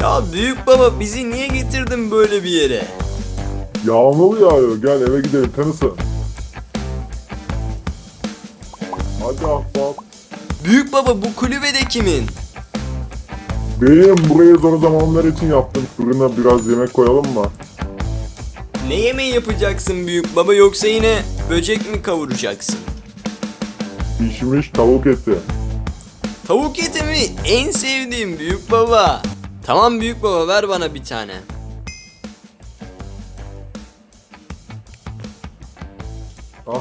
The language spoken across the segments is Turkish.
Ya büyük baba bizi niye getirdin böyle bir yere? Yağmur yağıyor. Gel eve gidelim tanısın. Hadi ahbap. Büyük baba bu kulübe de kimin? Benim burayı zor zamanlar için yaptım. Fırına biraz yemek koyalım mı? Ne yemeği yapacaksın büyük baba yoksa yine böcek mi kavuracaksın? Pişmiş tavuk eti. Tavuk eti mi? En sevdiğim büyük baba. Tamam büyük baba ver bana bir tane. Ah.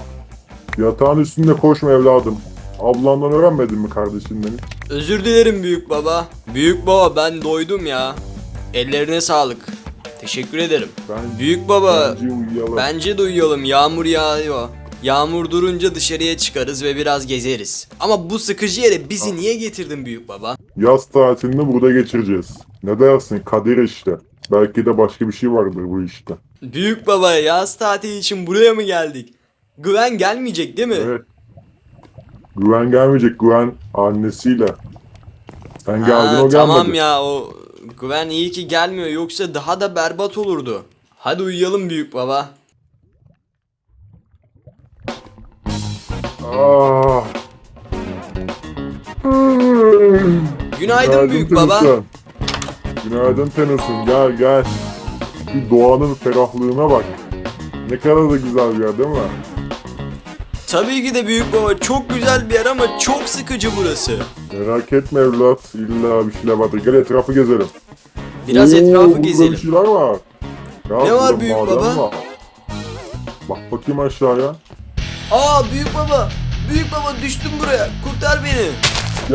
Yatağın üstünde koşma evladım. Ablandan öğrenmedin mi kardeşinden? Özür dilerim büyük baba. Büyük baba ben doydum ya. Ellerine sağlık. Teşekkür ederim. Ben Büyük baba bence uyuyalım. bence de uyuyalım. Yağmur yağıyor. Yağmur durunca dışarıya çıkarız ve biraz gezeriz. Ama bu sıkıcı yere bizi niye getirdin büyük baba? Yaz tatilini burada geçireceğiz. Ne dersin? Kadir işte. Belki de başka bir şey vardır bu işte. Büyük baba yaz tatili için buraya mı geldik? Güven gelmeyecek değil mi? Evet. Güven gelmeyecek. Güven annesiyle. Sen geldin Ha, o gelmedi. tamam ya o güven iyi ki gelmiyor yoksa daha da berbat olurdu. Hadi uyuyalım büyük baba. Ah. Günaydın büyük baba. Tennyson. Günaydın Tennyson. Gel gel. Şu doğanın ferahlığına bak. Ne kadar da güzel bir yer değil mi? Tabii ki de büyük baba çok güzel bir yer ama çok sıkıcı burası. Merak etme evlat. İlla bir şeyler vardır. Gel etrafı gezelim. Biraz Oo, etrafı burada gezelim. bir şeyler var. Ya, Ne var burada büyük maden baba? var. Bak bakayım aşağıya. Aa büyük baba. Büyük baba düştüm buraya. Kurtar beni.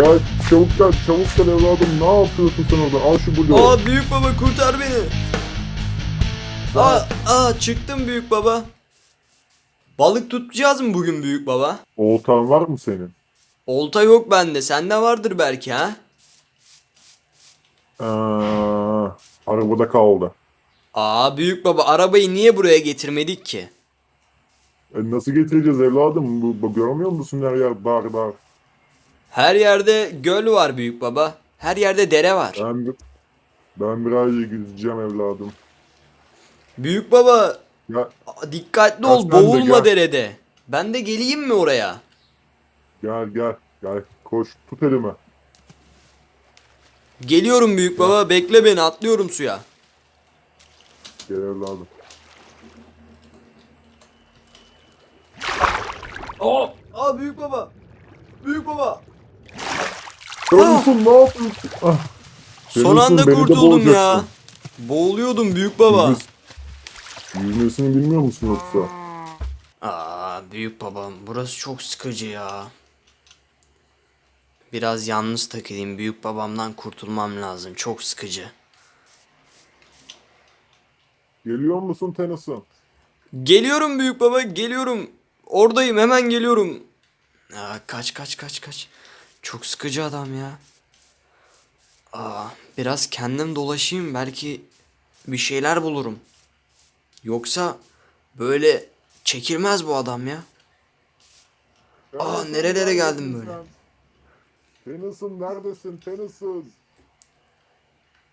Ya çabuk gel, çabuk gel evladım. Ne yapıyorsun sen orada? Al şu bloğu. Aa büyük baba kurtar beni. Aa, aa çıktım büyük baba. Balık tutacağız mı bugün büyük baba? Oltan var mı senin? Olta yok bende. Sende vardır belki ha? Ee, arabada kaldı. Aa büyük baba arabayı niye buraya getirmedik ki? E, nasıl getireceğiz evladım? Bu, bu görmüyor musun her yer dar dar? Her yerde göl var büyük baba. Her yerde dere var. Ben, ben birazcık yüzeceğim evladım. Büyük baba Ya dikkatli Ya ol de boğulma gel. derede. Ben de geleyim mi oraya? gel gel gel koş tut elimi. Geliyorum büyük baba bekle beni atlıyorum suya. Gel evladım. Aa, aa büyük baba. Büyük baba. Görüyorsun ne yapıyorsun? Ah. Son anda beni de kurtuldum ya. boğacaksın. Boğuluyordum büyük baba. Yüzmesi- Yüzmesini bilmiyor musun yoksa? Aa büyük babam burası çok sıkıcı ya. Biraz yalnız takılayım büyük babamdan kurtulmam lazım çok sıkıcı. Geliyor musun Tennyson? Geliyorum büyük baba geliyorum. Oradayım hemen geliyorum. Aa, kaç kaç kaç kaç. Çok sıkıcı adam ya. Aa, biraz kendim dolaşayım belki bir şeyler bulurum. Yoksa böyle çekilmez bu adam ya. Aa, nerelere geldim böyle? Tennyson neredesin Tennyson?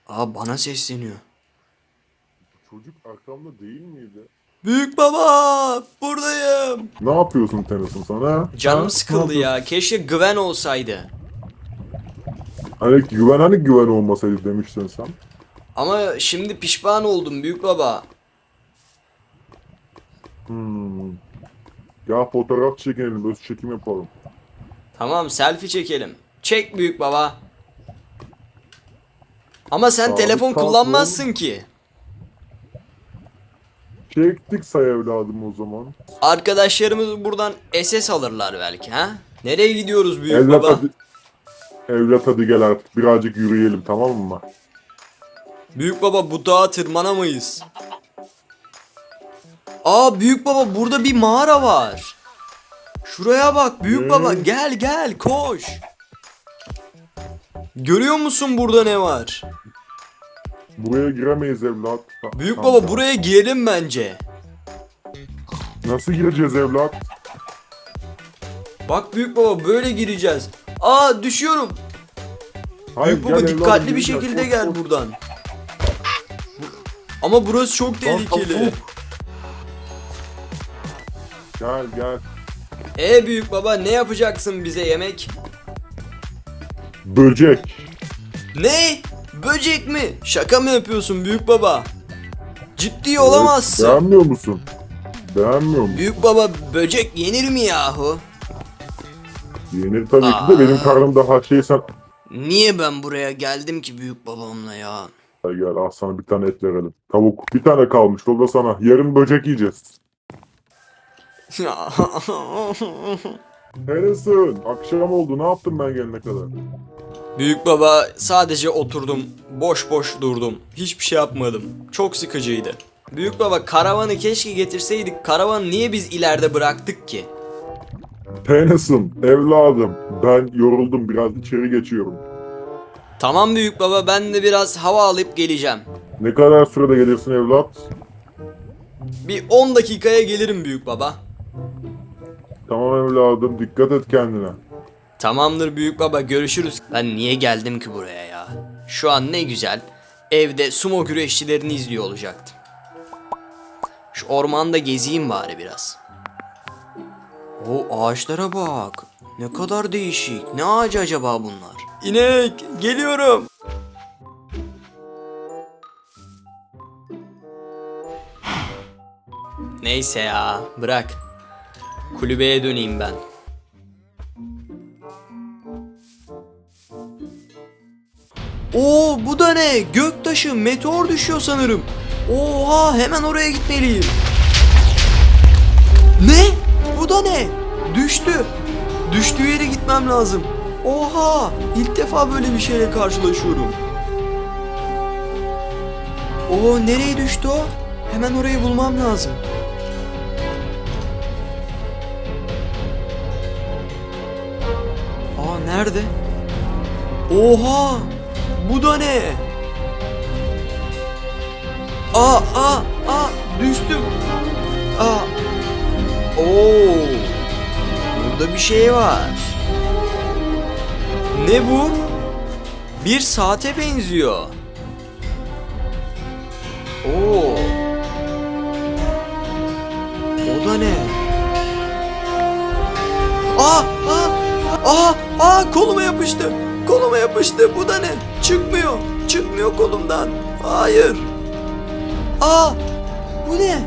Aa bana sesleniyor. Çocuk arkamda değil miydi? Büyük baba buradayım. Ne yapıyorsun Tennyson sana? Canım Ha? sıkıldı Ne ya. Keşke güven olsaydı. Hani güven hani güven olmasaydı demiştin sen. Ama şimdi pişman oldum büyük baba. Hmm. Ya fotoğraf çekelim, öz çekim yapalım. Tamam selfie çekelim. Çek büyük baba. Ama sen Abi, telefon kalk kullanmazsın ki. Çektik say evladım o zaman. Arkadaşlarımız buradan SS alırlar belki ha? Nereye gidiyoruz büyük Evlat baba? hadi. Evlat hadi gel artık birazcık yürüyelim tamam mı? Büyük baba bu dağa tırmanamayız. Aa büyük baba burada bir mağara var. Şuraya bak büyük Ne? baba gel gel koş. Görüyor musun burada ne var? Buraya giremeyiz evlat. Büyük baba buraya girelim bence. Nasıl gireceğiz evlat? Bak büyük baba böyle gireceğiz. Aa düşüyorum. Hayır, büyük baba gel evladım, dikkatli bir gel, şekilde koş, gel koş. buradan. Ama burası çok Lan tehlikeli. tavuk. Gel gel. E büyük baba ne yapacaksın bize yemek? Böcek. Ne? Böcek mi? Şaka mı yapıyorsun büyük baba? Ciddi olamazsın. Beğenmiyor musun? Beğenmiyor musun? Büyük baba böcek yenir mi yahu? Yenir tabii ki de benim karnım daha şey sen... Niye ben buraya geldim ki büyük babamla ya? Gel gel al sana bir tane et verelim. Tavuk bir tane kalmış o da sana. Yarın böcek yiyeceğiz. Harrison akşam oldu ne yaptın ben gelene kadar? büyük baba sadece oturdum. Boş boş durdum. Hiçbir şey yapmadım. Çok sıkıcıydı. Büyük baba karavanı keşke getirseydik. Karavanı niye biz ileride bıraktık ki? Tennyson evladım ben yoruldum biraz içeri geçiyorum. Tamam büyük baba ben de biraz hava alıp geleceğim. Ne kadar sürede gelirsin evlat? Bir 10 dakikaya gelirim büyük baba. Tamam evladım dikkat et kendine. Tamamdır büyük baba görüşürüz. Ben niye geldim ki buraya ya? Şu an ne güzel. Evde sumo güreşçilerini izliyor olacaktım. Şu ormanda gezeyim bari biraz. O ağaçlara bak. Ne kadar değişik. Ne ağacı acaba bunlar? İnek geliyorum. Neyse ya bırak. Kulübeye döneyim ben. Oo bu da ne? Göktaşı meteor düşüyor sanırım. Oha hemen oraya gitmeliyim. Ne? Bu da ne? Düştü. Düştüğü yere gitmem lazım. Oha! İlk defa böyle bir şeyle karşılaşıyorum. Oo nereye düştü o? Hemen orayı bulmam lazım. Nerede? Oha! Bu da ne? Aa aa aa düştüm. Aa. Oo. Burada bir şey var. Ne bu? Bir saate benziyor. Oo. O da ne? Aa, aa, aa, aa koluma yapıştı. Koluma yapıştı. Bu da ne? Çıkmıyor. Çıkmıyor kolumdan. Hayır. Aa, bu ne?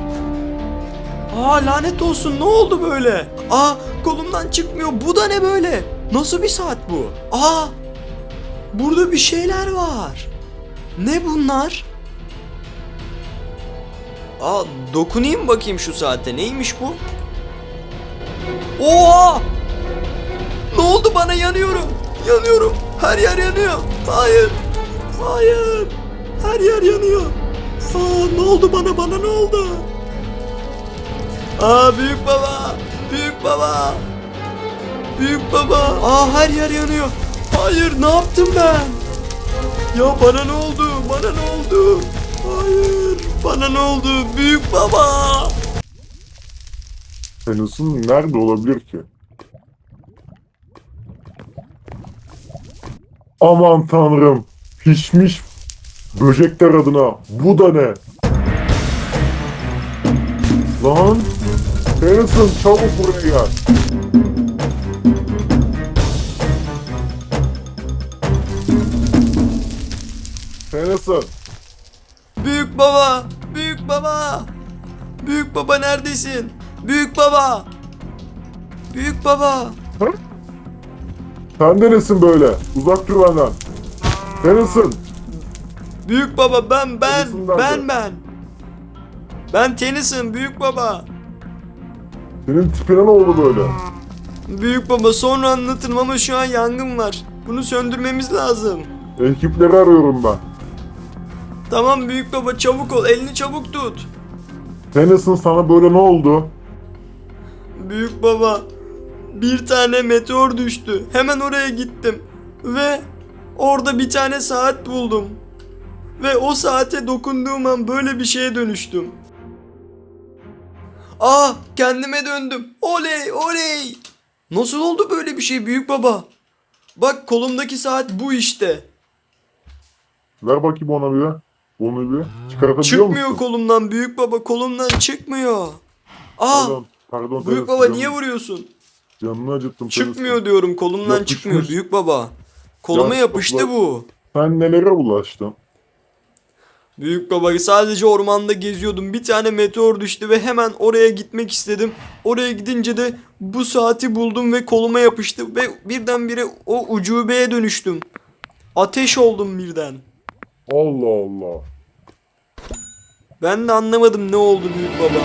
Aa lanet olsun ne oldu böyle? Aa kolumdan çıkmıyor. Bu da ne böyle? Nasıl bir saat bu? Aa burada bir şeyler var. Ne bunlar? Aa dokunayım bakayım şu saate. Neymiş bu? Oha! Ne oldu bana yanıyorum. Yanıyorum. Her yer yanıyor. Hayır. Hayır. Her yer yanıyor. Aa, ne oldu bana bana ne oldu? Aa büyük baba. Büyük baba. Büyük baba. Aa her yer yanıyor. Hayır ne yaptım ben? Ya bana ne oldu? Bana ne oldu? Hayır. Bana ne oldu? Büyük baba. Tennyson nerede olabilir ki? Aman tanrım. Pişmiş böcekler adına. Bu da ne? Lan. Tennyson çabuk buraya gel. Tennyson. Büyük baba. Büyük baba. Büyük baba neredesin? Büyük baba. Büyük baba. Sen de nesin böyle? Uzak dur benden. Tennyson. Büyük baba ben ben nerede? ben ben. Ben Tennyson büyük baba. Senin tipine ne oldu böyle? Büyük baba sonra anlatırım ama şu an yangın var. Bunu söndürmemiz lazım. Ekipleri arıyorum ben. Tamam büyük baba çabuk ol elini çabuk tut. Tennyson sana böyle ne oldu? Büyük baba bir tane meteor düştü. Hemen oraya gittim. Ve orada bir tane saat buldum. Ve o saate dokunduğum an böyle bir şeye dönüştüm. Aa kendime döndüm. Oley oley. Nasıl oldu böyle bir şey büyük baba? Bak kolumdaki saat bu işte. Ver bakayım ona bir. Onu bir çıkartabiliyor Çıkmıyor musun? kolumdan büyük baba kolumdan çıkmıyor. Aa Pardon, pardon büyük baba niye vuruyorsun? Canını acıttım. Çıkmıyor diyorum kolumdan Yapışmış. çıkmıyor büyük baba. Koluma Ya, yapıştı baba. bu. Sen nelere bulaştın? Büyük baba sadece ormanda geziyordum. Bir tane meteor düştü ve hemen oraya gitmek istedim. Oraya gidince de bu saati buldum ve koluma yapıştı ve birdenbire o ucubeye dönüştüm. Ateş oldum birden. Allah Allah. Ben de anlamadım ne oldu büyük baba.